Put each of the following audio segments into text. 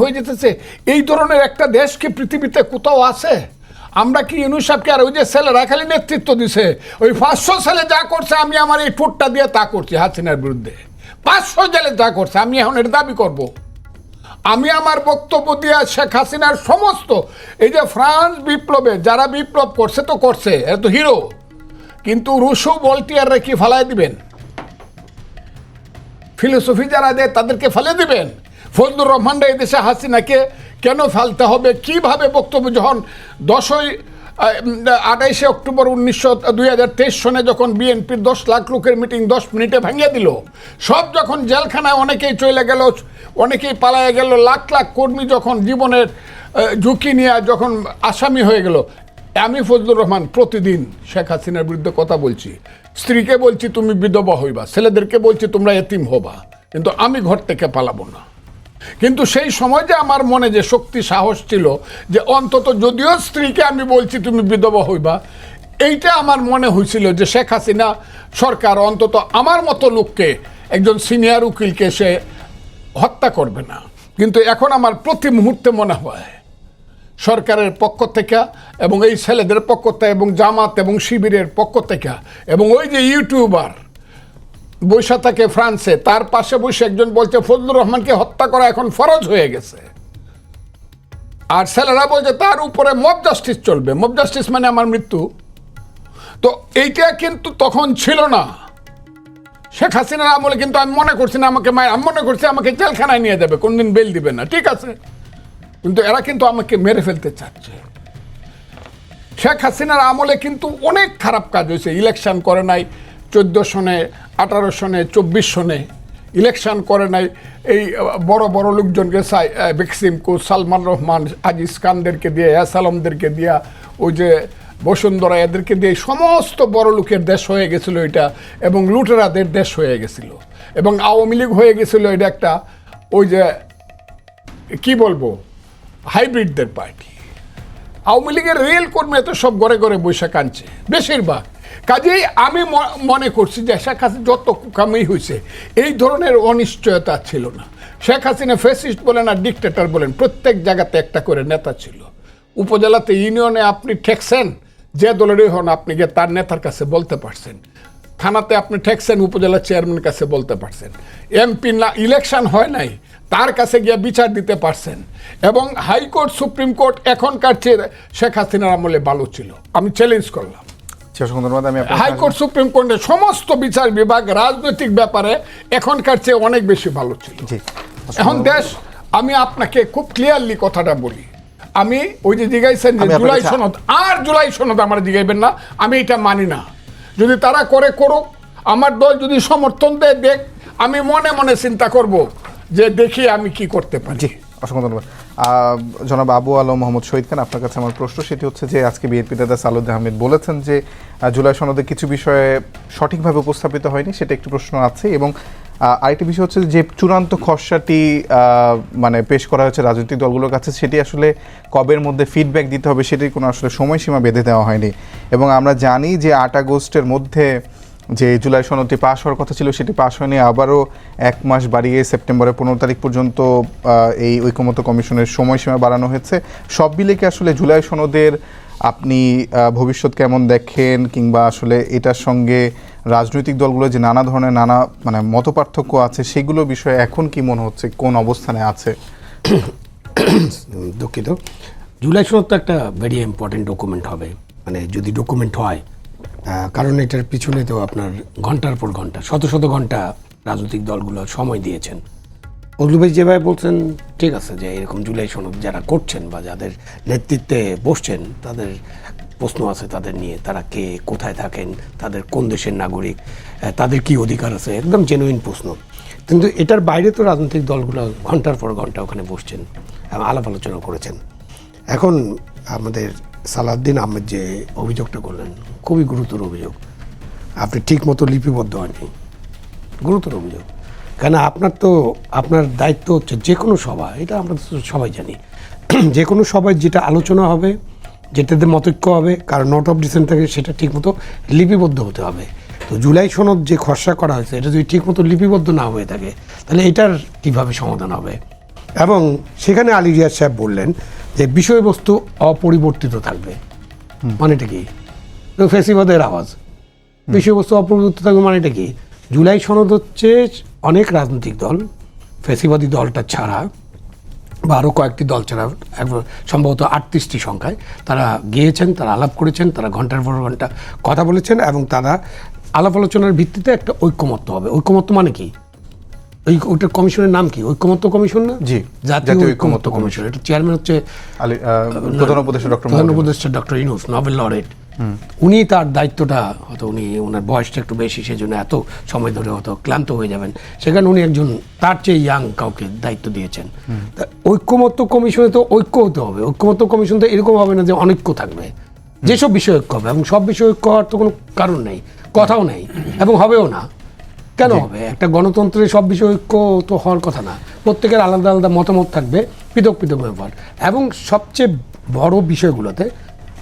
হয়ে যেতেছে। এই ধরনের একটা দেশ কি পৃথিবীতে কোথাও আছে? আমরা কি ইউনুস সাহেবকে আর ওই যে ছেলেরা খালি নেতৃত্ব দিছে? ওই পাঁচশো ছেলে যা করছে, আমি আমার এই ঠোঁটটা দিয়ে তা করছি হাসিনার বিরুদ্ধে। পাঁচশো জেলে যা করছে, আমি এখন এর দাবি করব। আমি আমার বক্তব্য দিয়ে শেখ হাসিনার সমস্ত এই যে ফ্রান্স বিপ্লবে যারা বিপ্লব করছে তো করছে এত হিরো। কিন্তু রুশো, বলটিয়াররা কি ফালাই দিবেন? ফিলোসফি যারা দেয় তাদেরকে ফেলে দিবেন? ফজলুর রহমানরা এই দেশে হাসিনাকে কেন ফেলতে হবে? কীভাবে বক্তব্য যখন দশই আঠাইশে অক্টোবর উনিশশো দুই হাজার তেইশ সনে যখন বিএনপির দশ লাখ লোকের মিটিং দশ মিনিটে ভেঙে দিল, সব যখন জেলখানায় অনেকেই চলে গেল, অনেকেই পালায় গেল, লাখ লাখ কর্মী যখন জীবনের ঝুঁকি নিয়ে যখন আসামি হয়ে গেল, আমি ফজলুর রহমান প্রতিদিন শেখ হাসিনার বিরুদ্ধে কথা বলছি। স্ত্রীকে বলছি, তুমি বিধবা হইবা। ছেলেদেরকে বলছি, তোমরা এতিম হবা। কিন্তু আমি ঘর থেকে পালাবো না। কিন্তু সেই সময় যে আমার মনে যে শক্তি, সাহস ছিল, যে অন্তত যদিও স্ত্রীকে আমি বলছি তুমি বিধবা হইবা, এইটা আমার মনে হয়েছিল যে শেখ হাসিনা সরকার অন্তত আমার মতো লোককে, একজন সিনিয়র উকিলকে সে হত্যা করবে না। কিন্তু এখন আমার প্রতি মুহূর্তে মনে হয়, সরকারের পক্ষ থেকে এবং এই ছেলেদের পক্ষ থেকে এবং জামাত এবং শিবিরের পক্ষ থেকে এবং ওই যে ইউটিউবার বৈশা থাকে ফ্রান্সে, তার পাশে বসে একজন বলছে, ফজলুর রহমানকে হত্যা করা এখন ফরজ হয়ে গেছে। আর ছেলেরা বলছে, তার উপরে মব জাস্টিস চলবে। মব জাস্টিস মানে আমার মৃত্যু। তো এইটা কিন্তু তখন ছিল না। শেখ হাসিনার আমলে কিন্তু আমি মনে করছি না, আমাকে মায়ের মনে করছি আমাকে জেলখানায় নিয়ে যাবে, কোনদিন বেল দিবে না। ঠিক আছে? কিন্তু এরা কিন্তু আমাকে মেরে ফেলতে চাচ্ছে। শেখ হাসিনার আমলে কিন্তু অনেক খারাপ কাজ হয়েছে। ইলেকশন করে নাই চোদ্দ সনে আঠারো সনে চব্বিশ সনে ইলেকশন করে নাই এই বড় বড় লোকজনকে আহ, বেক্সিমকো সালমান রহমান আজিজ খানদেরকে দিয়ে এস আলমদেরকে দিয়া ওই যে বসুন্ধরা এদেরকে দিয়ে সমস্ত বড় লোকের দেশ হয়ে গেছিল এটা এবং লুটেরাদের দেশ হয়ে গেছিল এবং আওয়ামী লীগ হয়ে গেছিল এটা একটা ওই যে কি বলব হাইব্রিডদের পার্টি। আওয়ামী লীগের রেল কর্মী তো সব ঘরে ঘরে বৈশাখ আনছে বেশিরভাগ। কাজেই আমি মনে করছি যে শেখ হাসিনা যত কুকামি হয়েছে এই ধরনের অনিশ্চয়তা ছিল না। শেখ হাসিনা ফেসিস্ট বলেন আর ডিকটেটর বলেন, প্রত্যেক জায়গাতে একটা করে নেতা ছিল। উপজেলাতে ইউনিয়নে আপনি ঠেকছেন, যে দলেরই হন আপনি গিয়ে তার নেতার কাছে বলতে পারছেন। থানাতে আপনি ঠেকছেন, উপজেলা চেয়ারম্যানের কাছে বলতে পারছেন। এমপি না ইলেকশন হয় নাই, তার কাছে গিয়ে বিচার দিতে পারছেন। এবং হাইকোর্ট, সুপ্রিম কোর্ট এখনকার চেয়ে শেখ হাসিনার আমলে ভালো ছিল। আমি চ্যালেঞ্জ করলাম। হাইকোর্ট সুপ্রিম কোর্টের সমস্ত বিচার বিভাগ রাজনৈতিক ব্যাপারে এখনকার চেয়ে অনেক বেশি ভালো ছিল। এখন দেশ আমি আপনাকে খুব ক্লিয়ারলি কথাটা বলি। আমি ওই যে জিগাইছেন যে জুলাই সনদ আর জুলাই সনদ আমার জিগাইবেন না আমি এটা মানি না। যদি তারা করে করুক আমার দল যদি সমর্থন দেয় দেখ আমি মনে মনে চিন্তা করব যে দেখি আমি কি করতে পারি। অসংখ্য ধন্যবাদ। জনাব আবু আলম মোহাম্মদ শহীদ খান, আপনার কাছে আমার প্রশ্ন, সেটি হচ্ছে যে আজকে বিএনপি নেতা সালুদ আহমেদ বলেছেন যে জুলাই সনদে কিছু বিষয়ে সঠিকভাবে উপস্থাপিত হয়নি, সেটা একটি প্রশ্ন আছে এবং আরেকটি বিষয় হচ্ছে যে চূড়ান্ত খসড়াটি মানে পেশ করা হয়েছে রাজনৈতিক দলগুলোর কাছে, সেটি আসলে কবের মধ্যে ফিডব্যাক দিতে হবে, সেটির কোনো আসলে সময়সীমা বেঁধে দেওয়া হয়নি। এবং আমরা জানি যে আট আগস্টের মধ্যে যে জুলাই সনদটি পাশ হওয়ার কথা ছিল সেটি পাশ হয়নি। আবারও এক মাস বাড়িয়ে সেপ্টেম্বরের পনেরো তারিখ পর্যন্ত এই ঐকমত্য কমিশনের সময়সীমা বাড়ানো হয়েছে। সব মিলে কি আসলে জুলাই সনদের আপনি ভবিষ্যৎ কেমন দেখেন কিংবা আসলে এটার সঙ্গে রাজনৈতিক দলগুলো যে নানা ধরনের নানা মানে মতপার্থক্য আছে, সেগুলো বিষয়ে এখন কি মনে হচ্ছে? কোন অবস্থানে আছে? দুঃখিত। জুলাই সনদ তো একটা ভেরি ইম্পর্টেন্ট ডকুমেন্ট হবে। মানে যদি ডকুমেন্ট হয় কারণ এটার পিছনে তো আপনার ঘণ্টার পর ঘণ্টা, শত শত ঘণ্টা রাজনৈতিক দলগুলো সময় দিয়েছেন। ফজলু ভাই যেভাবে বলছেন, ঠিক আছে যে এরকম জুলাই সনদ যারা করছেন বা যাদের নেতৃত্বে বসছেন, তাদের প্রশ্ন আছে তাদের নিয়ে, তারা কে কোথায় থাকেন, তাদের কোন দেশের নাগরিক তাদের কি অধিকার আছে, একদম জেনুইন প্রশ্ন। কিন্তু এটার বাইরে তো রাজনৈতিক দলগুলো ঘণ্টার পর ঘণ্টা ওখানে বসছেন এবং আলাপ আলোচনা করেছেন। এখন আমাদের সালাউদ্দিন আহমেদ যে অভিযোগটা করলেন, খুবই গুরুতর অভিযোগ। আপনি ঠিক মতো লিপিবদ্ধ হয়নি গুরুতর অভিযোগ। কেন আপনার তো, আপনার দায়িত্ব হচ্ছে যে কোনো সভা এটা আমরা সবাই জানি। যে কোনো সভায় যেটা আলোচনা হবে যেটাতে মতৈক্য হবে, কারণ নোট অফ ডিসেন্ট থাকে সেটা ঠিকমতো লিপিবদ্ধ হতে হবে। তো জুলাই সনদ যে খসড়া করা হয়েছে, এটা যদি ঠিকমতো লিপিবদ্ধ না হয়ে থাকে, তাহলে এটার কীভাবে সমাধান হবে? এবং সেখানে আলী রিয়াজ সাহেব বললেন যে বিষয়বস্তু অপরিবর্তিত থাকবে। মানেটা কি? ফেসিবাদের আওয়াজ। বিষয়বস্তু অপরিবর্তিত থাকবে মানেটা কি? জুলাই সনদ হচ্ছে অনেক রাজনৈতিক দল, ফেসিবাদী দলটা ছাড়া বা আরও কয়েকটি দল ছাড়া সম্ভবত আটত্রিশটি সংখ্যায় তারা গিয়েছেন, তারা আলাপ করেছেন, তারা ঘণ্টার পর ঘণ্টা কথা বলেছেন এবং তারা আলাপ আলোচনার ভিত্তিতে একটা ঐক্যমত্য হবে। ঐক্যমত্য মানে কি? ওই ওইটার কমিশনের নাম কি? ঐক্যমত্য কমিশন না? জি, জাতীয় ঐক্যমত্য কমিশন। এটা চেয়ারম্যান হচ্ছে প্রধান উপদেষ্টা ডক্টর প্রধান উপদেষ্টা ডক্টর ইনুস নোবেল লরেট উনি তার দায়িত্বটা হয়তো উনি ওনার বয়সটা একটু বেশি সেজন্য এত সময় ধরে হয়তো ক্লান্ত হয়ে যাবেন। সেখানে উনি একজন তার চেয়ে ইয়াং কাউকে দায়িত্ব দিয়েছেন। তা ঐক্যমত্য কমিশনে তো ঐক্য হতে হবে। ঐক্যমত্য কমিশন তো এরকম হবে না যে অনৈক্য থাকবে। যেসব বিষয় ঐক্য হবে এবং সব বিষয় ঐক্য হওয়ার তো কোনো কারণ নেই কথাও নেই এবং হবেও না। কেন? হবে একটা গণতন্ত্রে সব বিষয় ঐক্য তো হওয়ার কথা না। প্রত্যেকের আলাদা আলাদা মতামত থাকবে পৃথক পৃথক ব্যাপার। এবং সবচেয়ে বড় বিষয়গুলোতে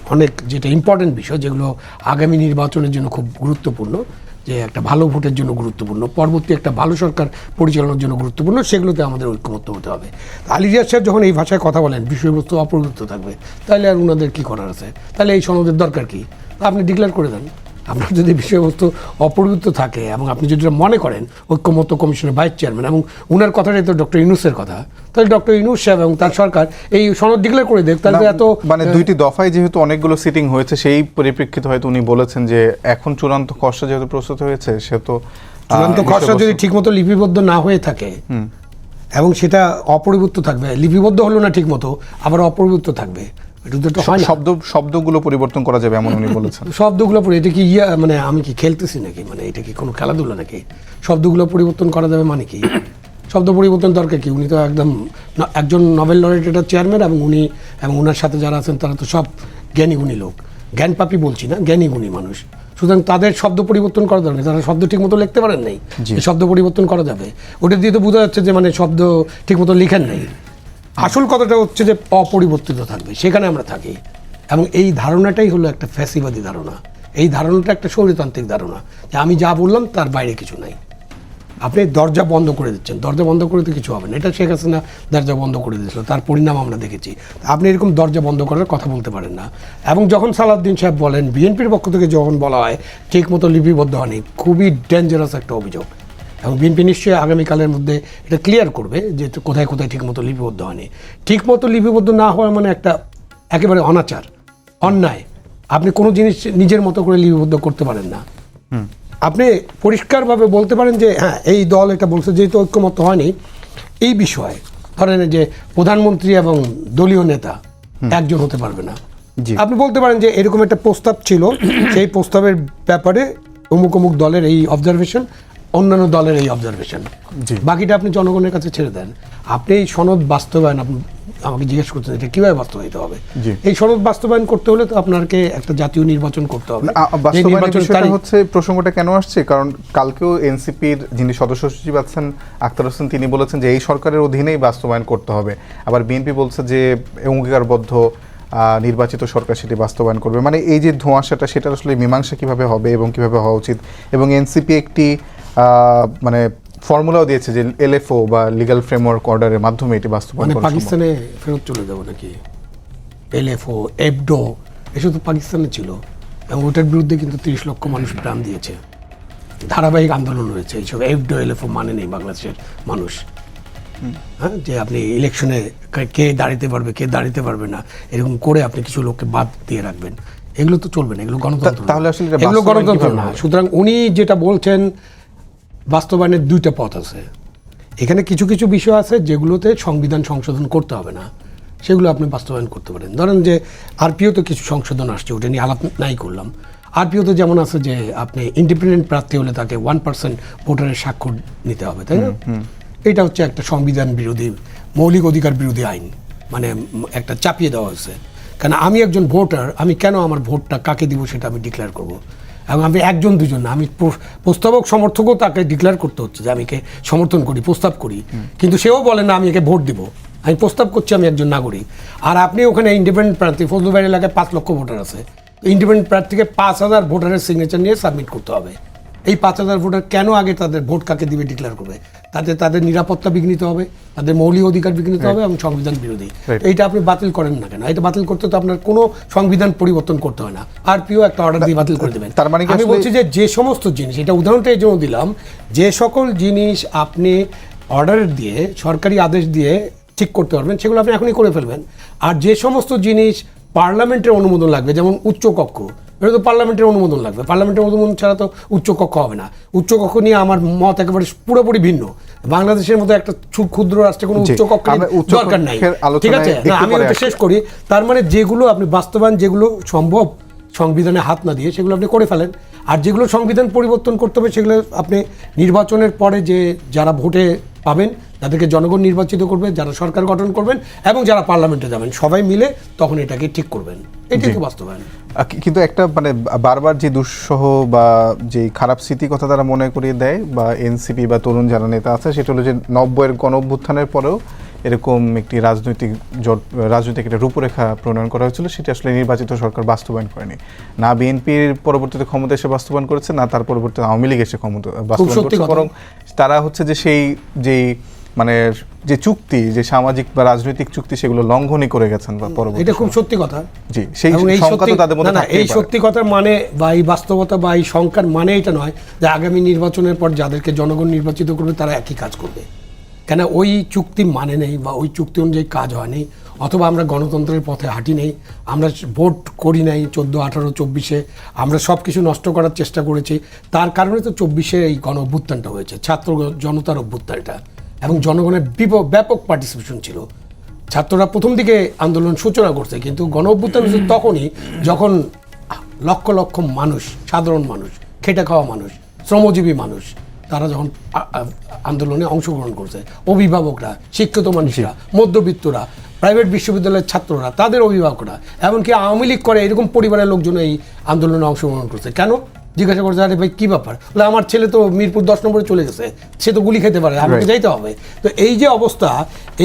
অনেক যেটা ইম্পর্টেন্ট বিষয় যেগুলো আগামী নির্বাচনের জন্য খুব গুরুত্বপূর্ণ যে একটা ভালো ভোটের জন্য গুরুত্বপূর্ণ পরবর্তী একটা ভালো সরকার পরিচালনার জন্য গুরুত্বপূর্ণ সেগুলোতে আমাদের ঐক্যমত্য হতে হবে। আলী রিয়াজ সাহেব যখন এই ভাষায় কথা বলেন বিষয়বস্তু অপরিবর্তিত থাকবে। তাহলে আর ওনাদের কী করার আছে? তাহলে এই সনদের দরকার কি? আপনি ডিক্লেয়ার করে দেন। আপনার যদি বিষয়বস্তু অপরিবর্তিত থাকে এবং আপনি যদি মনে করেন ঐক্যমত্য কমিশনের ভাইস চেয়ারম্যান এবং উনার কথাটাই তো ডক্টর ইনুসের কথা তাহলে ডক্টর ইনুস সাহেব এবং তার সরকার এই সনদ ডিক্লেয়ার করে দেখ তাহলে এত মানে দুইটি দফায় যেহেতু অনেকগুলো সিটিং হয়েছে সেই পরিপ্রেক্ষিতে হয়তো উনি বলেছেন যে এখন চূড়ান্ত খসড়া যেহেতু প্রস্তুত হয়েছে সেহেতু আহ, চূড়ান্ত খসড়া যদি ঠিকমতো লিপিবদ্ধ না হয়ে থাকে এবং সেটা অপরিবর্তিত থাকবে লিপিবদ্ধ হলো না ঠিকমতো আবার অপরিবর্তিত থাকবে। এটা তো হয় শব্দ শব্দগুলো পরিবর্তন করা যাবে এমন উনি বলেছেন। শব্দগুলো এটা কি ইয়া মানে আমি কি খেলতেছি নাকি? মানে এটা কি কোনো খেলাধুলা নাকি? শব্দগুলো পরিবর্তন করা যাবে মানে কি? শব্দ পরিবর্তন দরকার কি? উনি তো একদম একজন নোবেল লরেটের চেয়ারম্যান এবং উনি এবং ওনার সাথে যারা আছেন তারা তো সব জ্ঞানী গুণী লোক। জ্ঞান পাপি বলছি না জ্ঞানী গুণী মানুষ। সুতরাং তাদের শব্দ পরিবর্তন করা দরকার। তারা শব্দ ঠিক মতো লিখতে পারেন নাই শব্দ পরিবর্তন করা যাবে। ওটা দিয়ে তো বোঝা যাচ্ছে যে মানে শব্দ ঠিক মতো লিখেন নাই। আসল কথাটা হচ্ছে যে অপরিবর্তিত থাকবে, সেখানে আমরা থাকি। এবং এই ধারণাটাই হলো একটা ফ্যাসিবাদী ধারণা। এই ধারণাটা একটা শরীরতান্ত্রিক ধারণা, যে আমি যা বললাম তার বাইরে কিছু নাই। আপনি দরজা বন্ধ করে দিচ্ছেন, দরজা বন্ধ করে তো কিছু হবে না। এটা শেখ হাসিনা দরজা বন্ধ করে দিয়েছিল, তার পরিণাম আমরা দেখেছি। আপনি এরকম দরজা বন্ধ করার কথা বলতে পারেন না। এবং যখন সালাউদ্দিন সাহেব বলেন, বিএনপির পক্ষ থেকে যখন বলা হয়, ঠিক মতো লিপিবদ্ধ হয়নি, খুবই ডেঞ্জারাস একটা অভিযোগ। এবং বিএনপি নিশ্চয়ই আগামীকালের মধ্যে এটা ক্লিয়ার করবে যে কোথায় কোথায় ঠিকমতো লিপিবদ্ধ হয়নি। ঠিকমতো লিপিবদ্ধ না হওয়া মানে একটা একেবারে অনাচার অন্যায়। আপনি কোনো জিনিস নিজের মতো করে লিপিবদ্ধ করতে পারেন না। আপনি পরিষ্কারভাবে বলতে পারেন যে হ্যাঁ এই দল এটা বলছে যেহেতু ঐক্যমত হয়নি এই বিষয়ে ধরেন যে প্রধানমন্ত্রী এবং দলীয় নেতা একজন হতে পারবে না। আপনি বলতে পারেন যে এরকম একটা প্রস্তাব ছিল সেই প্রস্তাবের ব্যাপারে অমুক অমুক দলের এই অবজারভেশন অন্যান্য দলের এই অবজারভেশন বাকিটা আপনি জনগণের কাছে ছেড়ে দেন। আপনি এই সনদ বাস্তবায়ন আপনি আমাকে জিজ্ঞেস করছেন এটা কীভাবে বাস্তবায়িত হবে? এই সনদ বাস্তবায়ন করতে হলে তো আপনাকে একটা জাতীয় নির্বাচন করতে হবে। তারিখ- হচ্ছে প্রসঙ্গটা কেন আসছে? কারণ কালকেও এনসিপির যিনি সদস্য সচিব আছেন আক্তার হোসেন তিনি বলেছেন যে এই সরকারের অধীনেই বাস্তবায়ন করতে হবে। আবার বিএনপি বলছে যে অঙ্গীকারবদ্ধ নির্বাচিত সরকার সেটি বাস্তবায়ন করবে। মানে এই যে ধোঁয়াশাটা সেটা আসলে মীমাংসা কীভাবে হবে এবং কীভাবে হওয়া উচিত? এবং এনসিপি একটি মানে ফর্মুলাও দিয়েছে যে এলএফও বা লিগ্যাল ফ্রেমওয়ার্ক অর্ডারের মাধ্যমে এটি বাস্তবায়ন মানে করা পাকিস্তানে ফেরত চলে যাব নাকি? এলএফও এবডো এসব তো পাকিস্তানে ছিল। এবং ওটার বিরুদ্ধে কিন্তু তিরিশ লক্ষ মানুষ প্রাণ দিয়েছে। ধারাবাহিক আন্দোলন হয়েছে এইসব। এফডো এলএফও মানে নেই বাংলাদেশের মানুষ। হ্যাঁ যে আপনি ইলেকশনে কে- দাঁড়াতে পারবে কে দাঁড়াতে পারবে না এরকম করে আপনি কিছু লোককে বাদ দিয়ে রাখবেন। এগুলো তো চলবে না এগুলো গণতন্ত্র। তাহলে আসলে এগুলো গণতন্ত্র না। সুতরাং উনি যেটা বলছেন বাস্তবায়নের দুইটা পথ আছে। এখানে কিছু কিছু বিষয় আছে যেগুলোতে সংবিধান সংশোধন করতে হবে না। সেগুলো আপনি বাস্তবায়ন করতে পারেন। ধরেন যে আরপিও তো কিছু সংশোধন আসছে ওটা নিয়ে আলাপ নাই করলাম। আরপিওতে যেমন আছে যে আপনি ইন্ডিপেন্ডেন্ট প্রার্থী হলে তাকে ওয়ান পার্সেন্ট ভোটারের স্বাক্ষর নিতে হবে তাই না? এটা হচ্ছে একটা সংবিধান বিরোধী মৌলিক অধিকার বিরোধী আইন মানে একটা চাপিয়ে দেওয়া হয়েছে। কারণ আমি একজন ভোটার আমি কেন আমার ভোটটা কাকে দিব সেটা আমি ডিক্লেয়ার করব? এবং আমি একজন দুজন না আমি প্রস্তাবক সমর্থকও তাকে ডিক্লেয়ার করতে হচ্ছে যে আমি একে সমর্থন করি প্রস্তাব করি। কিন্তু সেও বলে না আমি একে ভোট দিব। আমি প্রস্তাব করছি আমি একজন নাগরিক। আর আপনি ওখানে ইন্ডিপেন্ডেন্ট প্রার্থী ফজলুবাড়ি এলাকায় পাঁচ লক্ষ ভোটার আছে। ইন্ডিপেন্ডেন্ট প্রার্থীকে পাঁচ হাজার ভোটারের সিগনেচার নিয়ে সাবমিট করতে হবে। এই পাঁচ হাজার ভোটার কেন আগে তাদের ভোট কাকে দিবে ডিক্লেয়ার করবে? তাতে তাদের নিরাপত্তা বিঘ্নিত হবে তাদের মৌলিক অধিকার বিঘ্নিত হবে এবং সংবিধান বিরোধী। এইটা আপনি বাতিল করেন না কেন? এটা বাতিল করতে তো আপনার কোনো সংবিধান পরিবর্তন করতে হয় না। আর পিও একটা অর্ডার দিয়ে বাতিল করে দেবেন। তার মানে আমি বলছি যে যে সমস্ত জিনিস এটা উদাহরণটা এই জন্য দিলাম যে সকল জিনিস আপনি অর্ডার দিয়ে সরকারি আদেশ দিয়ে ঠিক করতে পারবেন সেগুলো আপনি এখনই করে ফেলবেন। আর যে সমস্ত জিনিস পার্লামেন্টের অনুমোদন লাগবে যেমন উচ্চ কক্ষ এটা তো পার্লামেন্টের অনুমোদন লাগবে। পার্লামেন্টের অনুমোদন ছাড়া তো উচ্চ কক্ষ হবে না। উচ্চ কক্ষ নিয়ে আমার মত একেবারে পুরোপুরি ভিন্ন। বাংলাদেশের মতো একটা ক্ষুদ্র রাষ্ট্রে কোনো জি, উচ্চ কক্ষের আমরা উচ্চ দরকার নাই। ঠিক আছে? না আমি ওটা শেষ করি। তার মানে যেগুলো আপনি বাস্তবায়ন যেগুলো সম্ভব সংবিধানে হাত না দিয়ে সেগুলো আপনি করে ফেলেন। আর যেগুলো সংবিধান পরিবর্তন করতে হবে সেগুলো আপনি নির্বাচনের পরে যে যারা ভোটে পাবেন তাদেরকে জনগণ নির্বাচিত করবে যারা সরকার গঠন করবেন এবং যারা পার্লামেন্টে যাবেন সবাই মিলে তখন এটাকে ঠিক করবেন। এটাই তো বাস্তবায়ন। কিন্তু একটা মানে বারবার যে দুঃসহ বা যে খারাপ স্মৃতি কথা তারা মনে করিয়ে দেয় বা এনসিপি বা তরুণ যারা নেতা আছে সেটা হলো যে নব্বইয়ের গণ অভ্যুত্থানের পরেও এরকম একটি রাজনৈতিক জট রাজনৈতিক একটা রূপরেখা প্রণয়ন করা হয়েছিল সেটি আসলে নির্বাচিত সরকার বাস্তবায়ন করেনি। না বিএনপির পরবর্তীতে ক্ষমতা এসে বাস্তবায়ন করেছে না তার পরবর্তীতে আওয়ামী লীগ এসে ক্ষমতা বাস্তবায়ন করেছে। বরং তারা হচ্ছে যে সেই যেই মানে যে চুক্তি যে সামাজিক বা রাজনৈতিক চুক্তি সেগুলো লঙ্ঘনই করে গেছেন বা পরবর্তী এটা খুব সত্যি কথা। জি সেই সংখ্যা তো তাদের মধ্যে না, এই সত্যি কথার মানে বা এই বাস্তবতা বা এই সংখ্যার মানে এটা নয় যে আগামী নির্বাচনের পর যাদেরকে জনগণ নির্বাচিত করবে তারা একই কাজ করবে। কেন ওই চুক্তি মানে নেই বা ওই চুক্তি অনুযায়ী কাজ হয়নি অথবা আমরা গণতন্ত্রের পথে হাঁটি নেই, আমরা ভোট করি নাই চোদ্দ, আঠারো, চব্বিশে, আমরা সব কিছু নষ্ট করার চেষ্টা করেছি। তার কারণে তো চব্বিশে এই গণ অভ্যুত্থানটা হয়েছে, ছাত্র জনতার অভ্যুত্থানটা। এবং জনগণের ব্যাপক পার্টিসিপেশন ছিল। ছাত্ররা প্রথম দিকে আন্দোলন সূচনা করছে, কিন্তু গণ অভ্যুত্থান তখনই যখন লক্ষ লক্ষ মানুষ, সাধারণ মানুষ, খেটে খাওয়া মানুষ, শ্রমজীবী মানুষ তারা যখন আন্দোলনে অংশগ্রহণ করছে অভিভাবকরা শিক্ষিত মানুষরা মধ্যবিত্তরা প্রাইভেট বিশ্ববিদ্যালয়ের ছাত্ররা তাদের অভিভাবকরা এমনকি আওয়ামী লীগ করে এরকম পরিবারের লোকজন এই আন্দোলনে অংশগ্রহণ করছে। কেন? জিজ্ঞাসা করছে আরে ভাই কি ব্যাপার? বলে আমার ছেলে তো মিরপুর দশ নম্বরে চলে গেছে সে তো গুলি খেতে পারে আমাকে. যাইতে হবে। তো এই যে অবস্থা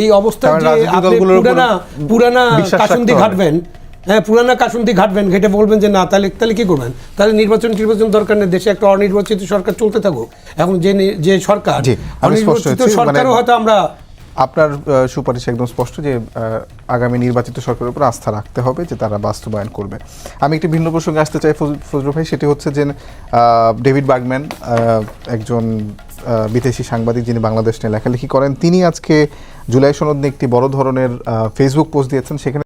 এই অবস্থা কারণ যে আপনি পুরানা পুরানা কাসুন্দি ঘাটবেন হ্যাঁ পুরানা কাসুন্দি ঘাটবেন ঘেটে বলবেন যে না তাহলে তাহলে কি করবেন? তাহলে নির্বাচন নির্বাচন দরকার নেই দেশে একটা অনির্বাচিত সরকার চলতে থাকুক। এখন যে যে সরকার অনির্বাচিত সরকারও মানে- হয়তো আমরা আপনার সুপারিশ একদম স্পষ্ট যে আগামী নির্বাচিত সরকারের উপর আস্থা রাখতে হবে যে তারা বাস্তবায়ন করবে। আমি একটি ভিন্ন প্রসঙ্গে আসতে চাই ফজ- ফজলুর ভাই সেটি হচ্ছে যে আহ, ডেভিড বার্গম্যান একজন বিদেশি সাংবাদিক যিনি বাংলাদেশ নিয়ে লেখালেখি করেন তিনি আজকে জুলাই সনদ নিয়ে একটি বড় ধরনের ফেসবুক পোস্ট দিয়েছেন সেখানে